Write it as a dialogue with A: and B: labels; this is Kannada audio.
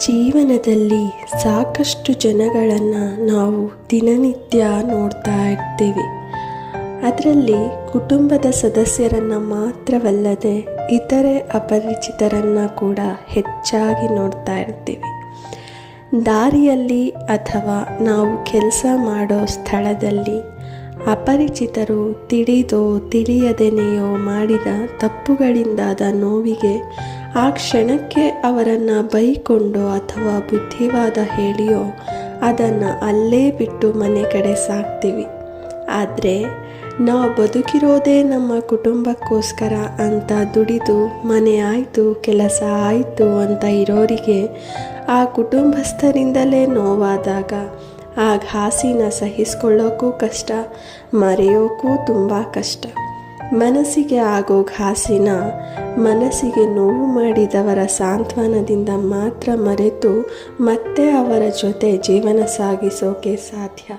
A: ಜೀವನದಲ್ಲಿ ಸಾಕಷ್ಟು ಜನಗಳನ್ನು ನಾವು ದಿನನಿತ್ಯ ನೋಡ್ತಾ ಇರ್ತೀವಿ. ಅದರಲ್ಲಿ ಕುಟುಂಬದ ಸದಸ್ಯರನ್ನು ಮಾತ್ರವಲ್ಲದೆ ಇತರೆ ಅಪರಿಚಿತರನ್ನು ಕೂಡ ಹೆಚ್ಚಾಗಿ ನೋಡ್ತಾ ಇರ್ತೀವಿ. ದಾರಿಯಲ್ಲಿ ಅಥವಾ ನಾವು ಕೆಲಸ ಮಾಡೋ ಸ್ಥಳದಲ್ಲಿ ಅಪರಿಚಿತರು ತಿಳಿದೋ ತಿಳಿಯದೆನೆಯೋ ಮಾಡಿದ ತಪ್ಪುಗಳಿಂದಾದ ನೋವಿಗೆ ಆ ಕ್ಷಣಕ್ಕೆ ಅವರನ್ನು ಬೈಕೊಂಡೋ ಅಥವಾ ಬುದ್ಧಿವಾದ ಹೇಳಿಯೋ ಅದನ್ನು ಅಲ್ಲೇ ಬಿಟ್ಟು ಮನೆ ಕಡೆ ಸಾಕ್ತೀವಿ. ಆದರೆ ನಾವು ಬದುಕಿರೋದೇ ನಮ್ಮ ಕುಟುಂಬಕ್ಕೋಸ್ಕರ ಅಂತ ದುಡಿದು ಮನೆ ಆಯಿತು, ಕೆಲಸ ಆಯಿತು ಅಂತ ಇರೋರಿಗೆ ಆ ಕುಟುಂಬಸ್ಥರಿಂದಲೇ ನೋವಾದಾಗ ಆ ಘಾಸಿನ ಸಹಿಸ್ಕೊಳ್ಳೋಕ್ಕೂ ಕಷ್ಟ ಮರೆಯೋಕ್ಕೂ ತುಂಬ ಕಷ್ಟ. ಮನಸ್ಸಿಗೆ ಆಗೋ ಘಾಸಿನ, ಮನಸ್ಸಿಗೆ ನೋವು ಮಾಡಿದವರ ಸಾಂತ್ವನದಿಂದ ಮಾತ್ರ ಮರೆತು ಮತ್ತೆ ಅವರ ಜೊತೆ ಜೀವನ ಸಾಗಿಸೋಕೆ ಸಾಧ್ಯ.